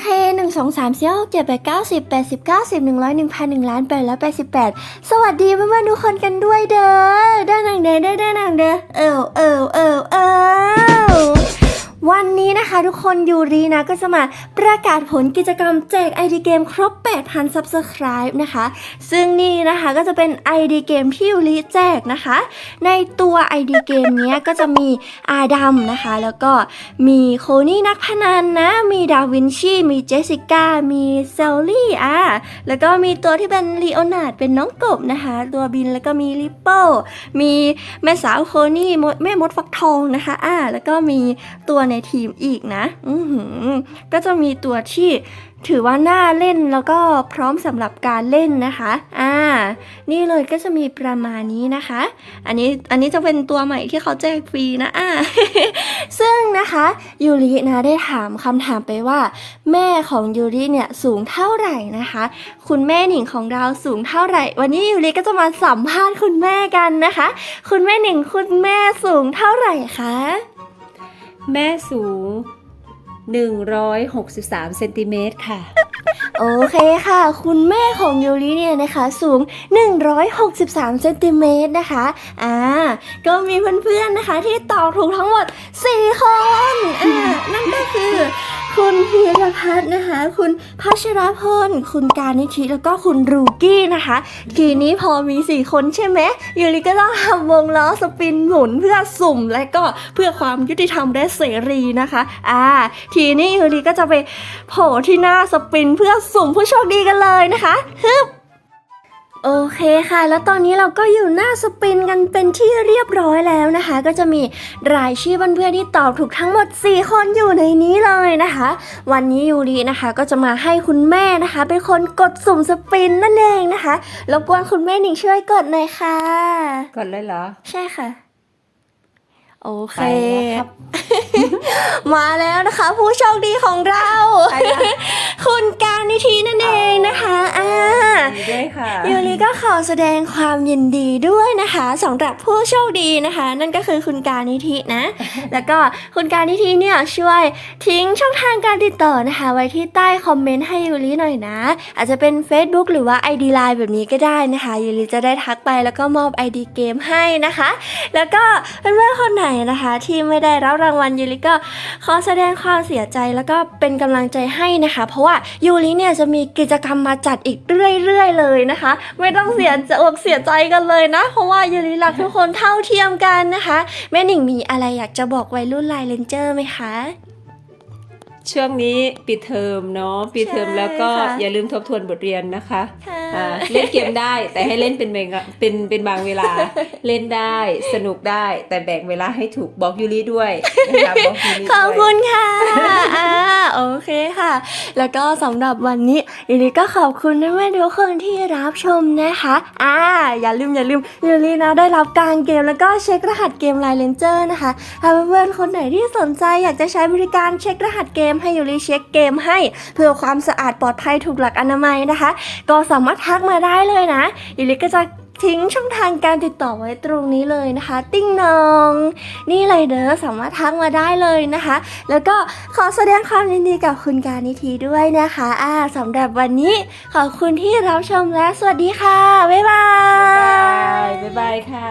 เคหนึ่งสองสามสี่หกเจ็ดแปดเก้าสิบแปดสิบเก้าสิบหนึ่งร้อยหนึ่งพันหนึ่งล้านแปดร้อยแปดสิบแปดสวัสดีเพื่อนๆทุกคนกันด้วยเด้อได้อหนังเด้อด้ได้อหนังเด้อเออเออเออเออ นะคะทุกคนยูรีนะก็จะมาประกาศผลกิจกรรมแจก ID เกมครบ 8,000 Subscribe นะคะ ซึ่งนี่นะคะก็จะเป็น ID เกมที่ยูริแจกนะคะ ในตัว ID เกมเนี้ยก็จะมีอาดัมนะคะ แล้วก็มีโคนี่นักพนันนะ มีดาวินชี มีเจสสิก้า มีเซลลี่อะแล้วก็มีตัวที่เป็นลีโอนาร์ดเป็นน้องกบนะคะ ตัวบินแล้วก็มีลิปเปิลมีแม่สาวโคนี่มดแม่มดฟักทองนะคะอ่าแล้วก็มีตัวในทีมอีกนะ อือหือก็จะมีตัวที่ถือว่าน่าเล่นแล้วก็พร้อมสำหรับการเล่นนะคะ อ่า นี่เลยก็จะมีประมาณนี้นะคะ อันนี้ อันนี้จะเป็นตัวใหม่ที่เขาแจกฟรีนะอ่าซึ่งนะคะยูรินะได้ถามคำถามไปว่า แม่ของยูริเนี่ยสูงเท่าไหร่นะคะ คุณแม่หนิงของเราสูงเท่าไหร่ วันนี้ยูริก็จะมาสัมภาษณ์คุณแม่กันนะคะ คุณแม่หนิงคุณแม่สูงเท่าไหร่คะ แม่สูง 163เซนติเมตรค่ะ โอเคค่ะ คุณแม่ของยูริเนี่ยนะคะ สูง 163เซนติเมตรนะคะอ่าก็มีเพื่อนๆนะคะที่ตอบถูกทั้งหมด 4 คนอ่านั่นก็คือ พัฒน์นะคะ คุณพัชรพล คุณการนิธิแล้วก็คุณรูกี้นะคะ ทีนี้พอมี 4 คนใช่ไหมยูริก็ต้องทำวงล้อสปินหมุนเพื่อสุ่มและก็เพื่อความยุติธรรมและเสรีนะคะอ่าทีนี้ยูริก็จะไปโผล่ที่หน้าสปินเพื่อสุ่มผู้โชคดีกันเลยนะคะฮึบ โอเคค่ะ แล้วตอนนี้เราก็อยู่หน้าสปินกันเป็นที่เรียบร้อยแล้วนะคะ ก็จะมีรายชื่อเพื่อนๆที่ตอบถูกทั้งหมด 4 คนอยู่ในนี้เลยนะคะ วันนี้ยูรินะคะก็จะมาให้คุณแม่นะคะ เป็นคนกดสุ่มสปินนั่นเองนะคะรบกวนคุณแม่หนิงช่วยกดหน่อยค่ะก่อนเลยเหรอ ใช่ค่ะ โอเคไปแล้วครับมาแล้วนะคะ ผู้โชคดีของเราไปละคุณการนิธีนั่นเองนะคะอ่า ดีด้วยค่ะยูริก็ขอแสดงความยินดีด้วยนะคะสำหรับผู้โชคดีนะคะ นั่นก็คือคุณการนิธินะ แล้วก็คุณการนิธิเนี่ยช่วยทิ้งช่องทางการติดต่อนะคะ ไว้ที่ใต้คอมเมนต์ให้ยูริหน่อยนะ อาจจะเป็น Facebook หรือว่า ID Line แบบนี้ก็ได้นะคะยูริจะได้ทักไปแล้วก็มอบ ID เกมให้นะคะ แล้วก็เพื่อนๆคนไหนนะคะ ที่ไม่ได้รับรางวัลยูริก็ขอแสดงความเสียใจแล้วก็เป็นกำลังใจให้นะคะ เพราะว่ายูริเนี่ยจะมีกิจกรรมมาจัดอีกเรื่อยๆเลยนะคะ ไม่ต้องเสียใจอกเสียใจกันเลยนะ เพราะว่ายูริรักทุกคนเท่าเทียมกันนะคะ แม่หนิงมีอะไรอยากจะบอกวัยรุ่นไลน์เลนเจอร์ไหมคะช่วงนี้ปิดเทอมเนาะปิดเทอมใช่แล้วก็ค่ะอย่าลืมทบทวนบทเรียนนะคะค่ะอ่าเล่นเกมได้แต่ให้เล่นเป็นเวลาเป็นเป็นบางเวลาเล่นได้สนุกได้แต่แบ่งเวลาให้ถูกบอกยูริด้วยนะคะบอกยูริขอบด้คุวยณค่ะอ่าโอ เคค่ะ แล้วก็สำหรับวันนี้ยูริก็ขอบคุณเพื่ทุกคนที่รับชมนะคะอ่าอย่าลืมอย่าลืมยูรินะได้รับการเกมแล้วก็เช็ครหัสเกมไลน์เลนเจอร์นะคะถ้าเพื่อนๆคนไหนที่สนใจอยากจะใช้บริการเช็ครหัสเกมให้ยูริเช็คเกมให้ เพื่อความสะอาดปลอดภัยถูกหลักอนามัยนะคะ ก็สามารถทักมาได้เลยนะยูริก็จะ ทิ้งช่องทางการติดต่อไว้ตรงนี้เลยนะคะ ติ้งนอง นี่เลยเด้อสามารถทักมาได้เลยนะคะ แล้วก็ขอแสดงความยินดีกับคุณการนิธีด้วยนะคะอ่าสำหรับวันนี้ขอบคุณที่รับชมและสวัสดีค่ะ บ๊ายบาย บ๊ายบายค่ะ